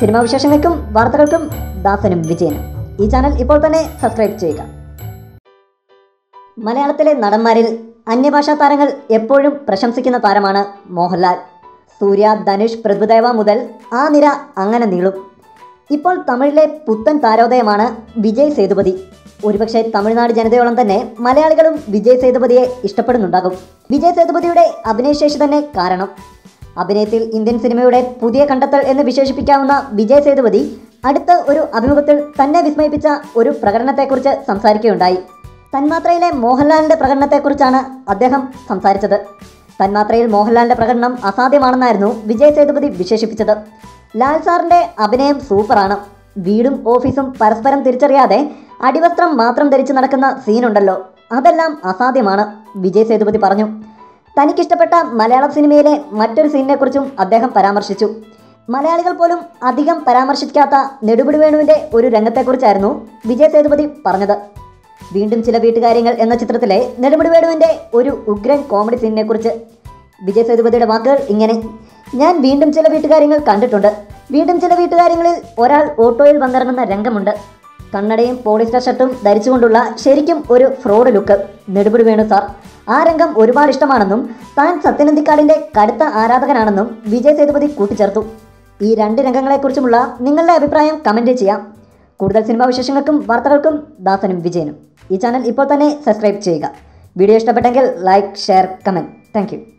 Cinema വിശേഷങ്ങൾക്കും വാർത്തകൾക്കും ദാസനും വിജയനും. ഈ ചാനൽ ഇപ്പോൾ തന്നെ സബ്സ്ക്രൈബ് ചെയ്യുക. മലയാളത്തിലെ നടന്മാരിൽ അന്യഭാഷാ താരങ്ങൾ എപ്പോഴും പ്രശംസിക്കുന്ന താരമാണ് മോഹൻലാൽ. സൂര്യ ധനുഷ് പ്രഭുദേവ മുതൽ ആ നിര അങ്ങനെ നീളും. ഇപ്പോൾ തമിഴിലെ പുത്തൻ താരോദയമാണ് വിജയ് സേതുപതി. ഒരുപക്ഷെ തമിഴ്നാട് ജനതയോളം തന്നെ മലയാളികളും വിജയ് സേതുപതിയെ ഇഷ്ടപ്പെടുന്നുണ്ടാകും. വിജയ് സേതുപതിയുടെ അഭിനയശേഷി തന്നെ കാരണം അഭിനയത്തിൽ ഇന്ത്യൻ സിനിമയുടെ പുതിയ കണ്ടെത്തൽ എന്ന് വിശേഷിപ്പിക്കാവുന്ന വിജയ് സേതുപതി അടുത്ത ഒരു അഭിമുഖത്തിൽ തന്നെ വിസ്മയിപ്പിച്ച ഒരു പ്രകടനത്തെക്കുറിച്ച് സംസാരിക്കുകയുണ്ടായി. തന്മാത്രയിലെ മോഹൻലാലിന്റെ പ്രകടനത്തെക്കുറിച്ചാണ് അദ്ദേഹം സംസാരിച്ചത്. തന്മാത്രയിൽ മോഹൻലാലിന്റെ പ്രകടനം അസാധ്യമാണെന്നായിരുന്നു വിജയ് സേതുപതി വിശേഷിപ്പിച്ചത്. ലാൽ സാറിന്റെ അഭിനയം സൂപ്പറാണ്. വീടും ഓഫീസും പരസ്പരം തിരിച്ചറിയാതെ അടിവസ്ത്രം മാത്രം ധരിച്ച് നടക്കുന്ന സീനുണ്ടല്ലോ. അതെല്ലാം അസാധ്യമാണ് വിജയ് സേതുപതി പറഞ്ഞു. തനിക്കിഷ്ടപ്പെട്ട മലയാള സിനിമയിലെ മറ്റൊരു സീനിനെക്കുറിച്ചും അദ്ദേഹം പരാമർശിച്ചു. മലയാളികൾ പോലും അധികം പരാമർശിക്കാത്ത നെടുപിടി വേണുവിന്റെ ഒരു രംഗത്തെക്കുറിച്ചായിരുന്നു വിജയ സേതുപതി പറഞ്ഞത്. വീണ്ടും ചില വീട്ടുകാര്യങ്ങൾ എന്ന ചിത്രത്തിലെ നെടുമുടി വേണുവിന്റെ ഒരു ഉഗ്രൻ കോമഡി സീനിനെക്കുറിച്ച് വിജയ സേതുപതിയുടെ വാക്കുകൾ ഇങ്ങനെ ഞാൻ വീണ്ടും ചില വീട്ടുകാര്യങ്ങൾ കണ്ടിട്ടുണ്ട്. വീണ്ടും ചില വീട്ടുകാര്യങ്ങളിൽ ഒരാൾ ഓട്ടോയിൽ വന്നിറങ്ങുന്ന രംഗമുണ്ട്. കണ്ണടയും പോളിസ്റ്റർ ഷർട്ടും ധരിച്ചുകൊണ്ടുള്ള ശരിക്കും ഒരു ഫ്രോഡ് ലുക്ക്. നെടുപിടി വേണു സാർ. ആ രംഗം ഒരുപാട് ഇഷ്ടമാണെന്നും താൻ സത്യനന്ദിക്കാടിന്റെ കടുത്ത ആരാധകനാണെന്നും വിജയ് സേതുപതി കൂട്ടിച്ചേർത്തു. ഈ രണ്ട് രംഗങ്ങളെക്കുറിച്ചുമുള്ള നിങ്ങളുടെ അഭിപ്രായം കമന്റ് ചെയ്യാം. കൂടുതൽ സിനിമാ വിശേഷങ്ങൾക്കും വാർത്തകൾക്കും ദാസനും വിജയനും. ഈ ചാനൽ ഇപ്പോൾ തന്നെ സബ്സ്ക്രൈബ് ചെയ്യുക. വീഡിയോ ഇഷ്ടപ്പെട്ടെങ്കിൽ ലൈക്ക് ഷെയർ കമന്റ് താങ്ക്